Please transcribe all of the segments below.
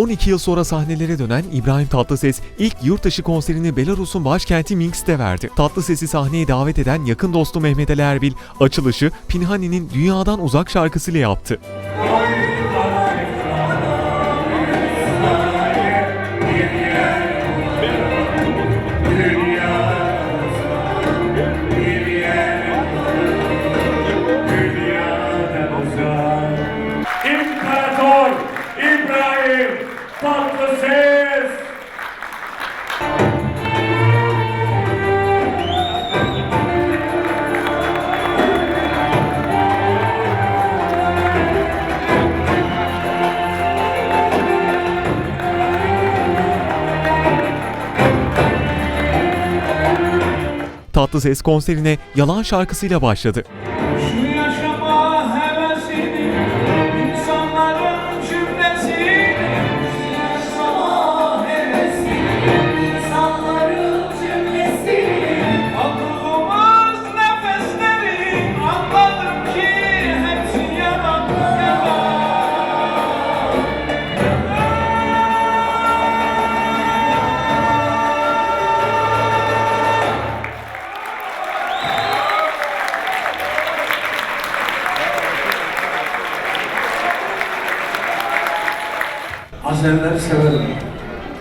12 yıl sonra sahnelere dönen İbrahim Tatlıses ilk yurt dışı konserini Belarus'un başkenti Minsk'te verdi. Tatlıses'i sahneye davet eden yakın dostu Mehmet Ali Erbil açılışı Pinhani'nin Dünyadan Uzak şarkısıyla yaptı. Tatlıses konserine Yalan şarkısıyla başladı. Severim.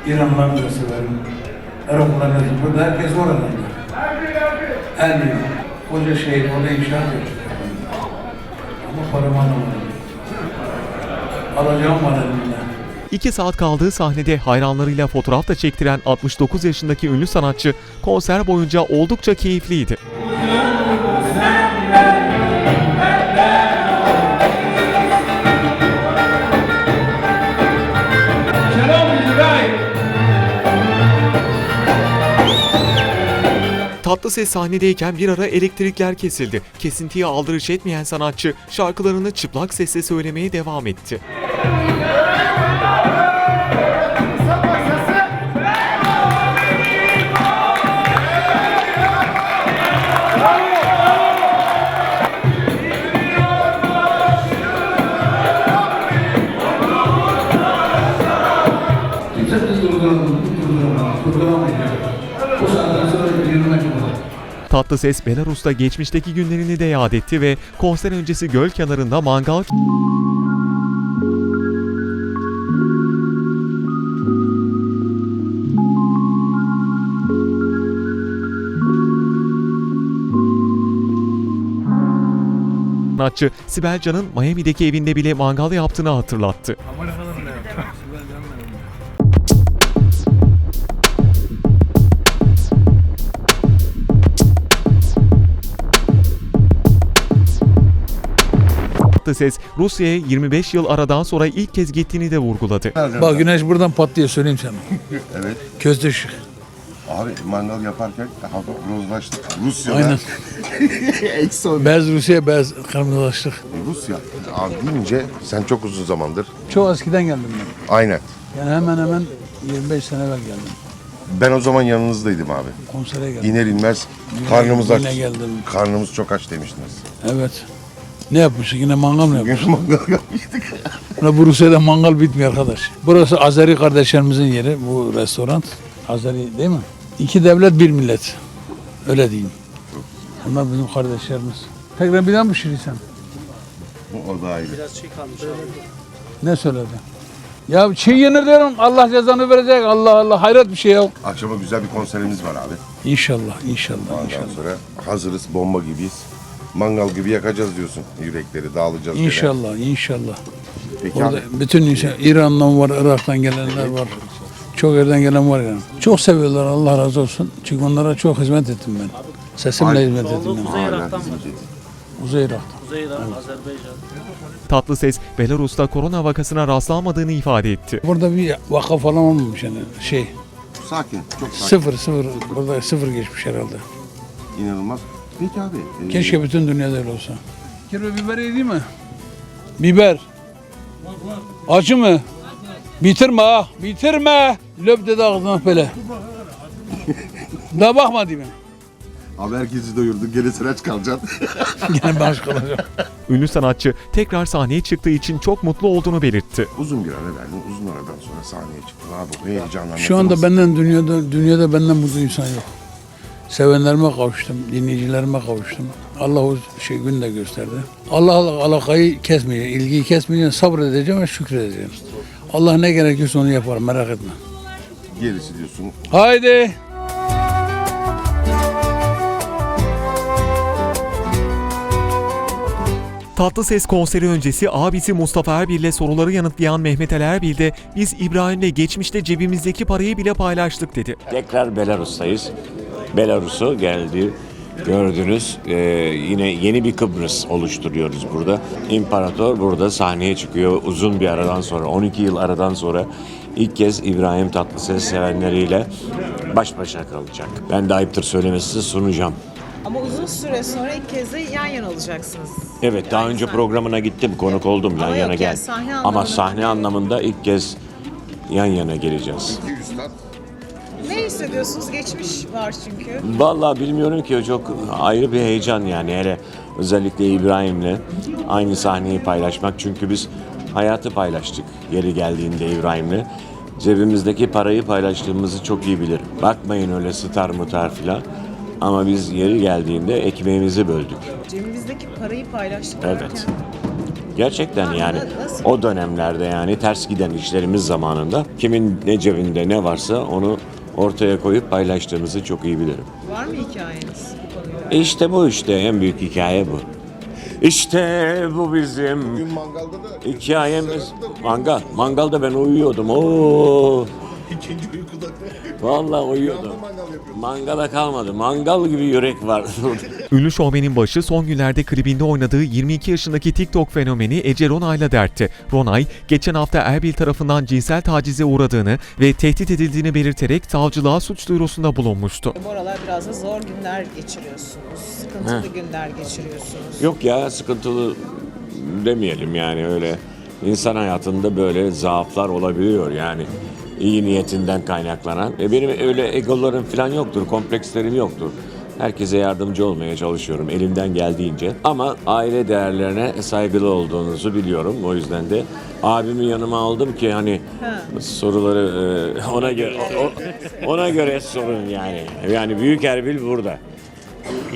İranlıları da severim. Iraklıları da severim. Burada herkes oradan. Erbil, koca şehir orada inşaat yapıyor. Ama param alamadım. Alacağım var elimden. 2 saat kaldığı sahnede hayranlarıyla fotoğraf da çektiren 69 yaşındaki ünlü sanatçı konser boyunca oldukça keyifliydi. Tatlıses sahnedeyken bir ara elektrikler kesildi. Kesintiye aldırış etmeyen sanatçı şarkılarını çıplak sesle söylemeye devam etti. Tatlıses Belarus'ta geçmişteki günlerini de yad etti ve konser öncesi göl kenarında mangal sanatçı Sibel Can'ın Miami'deki evinde bile mangal yaptığını hatırlattı. Tatlıses, Rusya'ya 25 yıl aradan sonra ilk kez gittiğini de vurguladı. Bak güneş buradan patlıyor söyleyeyim sana. Evet. Közde ışık. Abi mangal yaparken hafif rozlaştık. Rusya'da. Aynen. Beyaz Rusya, beyaz kırmızılaştık. Rusya. Abi deyince sen çok uzun zamandır. Çok eskiden geldim ben. Aynen. Yani hemen hemen 25 sene evvel geldim. Ben o zaman yanınızdaydım abi. Konsere geldim. İner inmez karnımız aç. Yine geldim. Karnımız çok aç demiştiniz. Evet. Ne yapmıştık? Yine mangal mı yapmıştık? Bugün mangal yapmıştık. Ulan bu Rusya'da mangal bitmiyor arkadaş. Burası Azeri kardeşlerimizin yeri bu restoran. Azeri değil mi? İki devlet bir millet. Öyle diyeyim. Onlar bizim kardeşlerimiz. Tekrar bir daha mı pişirirsen? Bu o da ayrı. Ne söyledi? Ya çiğ yenir diyorum. Allah cezanı verecek. Allah Allah hayret bir şey ya. Akşama güzel bir konserimiz var abi. İnşallah, inşallah, Ondan inşallah. sonra hazırız bomba gibiyiz. Mangal gibi yakacağız diyorsun yürekleri dağılacağız. gene. İnşallah, inşallah. Peki Orada abi bütün insan, İran'dan var, Irak'tan gelenler var. Çok yerden gelen var yani. Çok seviyorlar Allah razı olsun. Çünkü onlara çok hizmet ettim ben. Sesimle Ay- hizmet ettim ben. hala Irak'tan. Kuzey Azerbaycan. Tatlıses, Belarus'ta korona vakasına rastlanmadığını ifade etti. Burada bir vaka falan olmamış yani şey. Sakin, çok sakin. Sıfır sıfır. Burada sıfır geçmiş herhalde. İnanılmaz. Peki abi. e, Keşke bütün dünyada öyle olsa. Kilo biber iyi mi? Biber. Acı mı? Bitirme ha. Bitirme. Löp dedi ağzına böyle. Daha bakma değil mi? Abi herkesi doyurdun. Gene aç kalacaksın. Gene ben aç kalacağım. Ünlü sanatçı tekrar sahneye çıktığı için çok mutlu olduğunu belirtti. uzun bir ara verdin. Uzun aradan sonra sahneye çıktın. Abi bu Şu anda benden dünyada dünyada benden mutlu insan yok. Sevenlerime kavuştum, dinleyicilerime kavuştum. Allah o şey günü de gösterdi. Allah alakayı kesmeyecek, ilgiyi kesmeyecek, sabredeceğim ve şükredeceğim. Allah ne gerekiyorsa onu yapar, merak etme. gerisi diyorsun. Haydi. Tatlı Ses konseri öncesi abisi Mustafa Erbil'le soruları yanıtlayan Mehmet Ali Erbil de biz İbrahim'le geçmişte cebimizdeki parayı bile paylaştık dedi. Tekrar Belarus'tayız. Belarus'u geldi. Gördünüz Ee, yine yeni bir Kıbrıs oluşturuyoruz burada. İmparator burada sahneye çıkıyor uzun bir aradan sonra 12 yıl aradan sonra ilk kez İbrahim Tatlıses sevenleriyle baş başa kalacak. Ben de ayıptır söylemesi sunacağım. Ama uzun süre sonra ilk kez de yan yana olacaksınız. Evet daha önce programına gittim konuk oldum yan Ama yana gel. yani sahne Ama sahne anlamında ilk kez yan yana geleceğiz. Ne hissediyorsunuz? Geçmiş var çünkü. Vallahi bilmiyorum ki o çok ayrı bir heyecan yani hele özellikle İbrahim'le aynı sahneyi paylaşmak çünkü biz hayatı paylaştık yeri geldiğinde İbrahim'le. Cebimizdeki parayı paylaştığımızı çok iyi bilir. Bakmayın öyle star mutar filan ama biz yeri geldiğinde ekmeğimizi böldük. Cebimizdeki parayı paylaştık. Evet. derken, Gerçekten yani o dönemlerde yani ters giden işlerimiz zamanında kimin ne cebinde ne varsa onu ortaya koyup paylaştığımızı çok iyi bilirim. Var mı hikayeniz bu konuyla? İşte bu işte en büyük hikaye bu. İşte bu bizim bugün mangalda da hikayemiz. Mangal. Mangalda ben uyuyordum. Oo. İkinci uykuda Vallahi yapıyordun. Mangala kalmadı. Mangal gibi yürek var. Ünlü şovmenin başı son günlerde klibinde oynadığı 22 yaşındaki TikTok fenomeni Ece Ronay'la dertti. Ronay, geçen hafta Erbil tarafından cinsel tacize uğradığını ve tehdit edildiğini belirterek savcılığa suç duyurusunda bulunmuştu. Bu aralar biraz da zor günler geçiriyorsunuz. Sıkıntılı günler geçiriyorsunuz. Yok ya sıkıntılı demeyelim yani öyle. İnsan hayatında böyle zaaflar olabiliyor yani. İyi niyetinden kaynaklanan. E benim öyle egolarım falan yoktur, komplekslerim yoktur. Herkese yardımcı olmaya çalışıyorum elimden geldiğince. Ama aile değerlerine saygılı olduğunuzu biliyorum. O yüzden de abimi yanıma aldım ki hani soruları e, ona göre o- ona göre sorun yani. Yani Büyük Erbil burada.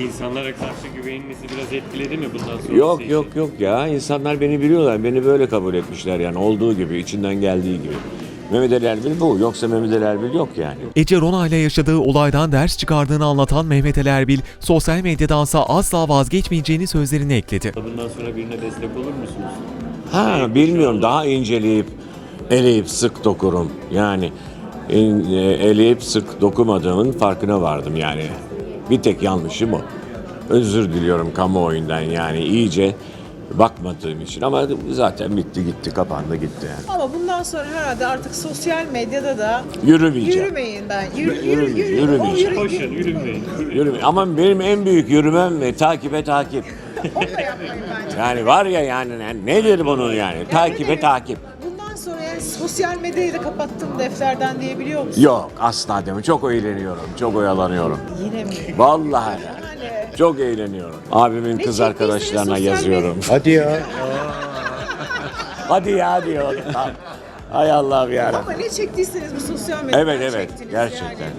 İnsanlara karşı güveninizi biraz etkiledi mi bundan sonra? Yok yok yok ya insanlar beni biliyorlar beni böyle kabul etmişler yani olduğu gibi içinden geldiği gibi. Mehmet Ali Erbil bu yoksa Mehmet Ali Erbil yok yani. Ece Ronay'la yaşadığı olaydan ders çıkardığını anlatan Mehmet Ali Erbil, sosyal medyadansa asla vazgeçmeyeceğini sözlerine ekledi. Bundan sonra birine destek olur musunuz? Ha bilmiyorum daha inceleyip eleyip sık dokurum yani e, eleyip sık dokumadığımın farkına vardım yani. Bir tek yanlışım o. Özür diliyorum kamuoyundan yani iyice bakmadığım için ama zaten bitti gitti kapandı gitti yani. Ama bundan sonra herhalde artık sosyal medyada da Yürümeyeceğim. yürümeyin ben. Yürü, yürü, Yürüme- yürü, yürümeyeceğim. O yürü- Koşun, yürümeyin. Yürüme. Ama benim en büyük yürümem ve takibe takip. Onu da yapmayın bence. Yani var ya yani ne- nedir bunun yani? Takibe takip. Bundan sonra yani sosyal medyayı da kapattım defterden diyebiliyor musun? Yok asla deme. Çok eğleniyorum. Çok oyalanıyorum. Yine mi? Vallahi. Yani. Çok eğleniyorum. Abimin kız arkadaşlarına yazıyorum. Hadi ya. Hadi ya diyor. Hay Allah'ım ya. Ama ne çektiyseniz bu sosyal medyada Evet evet çektiniz gerçekten. yani.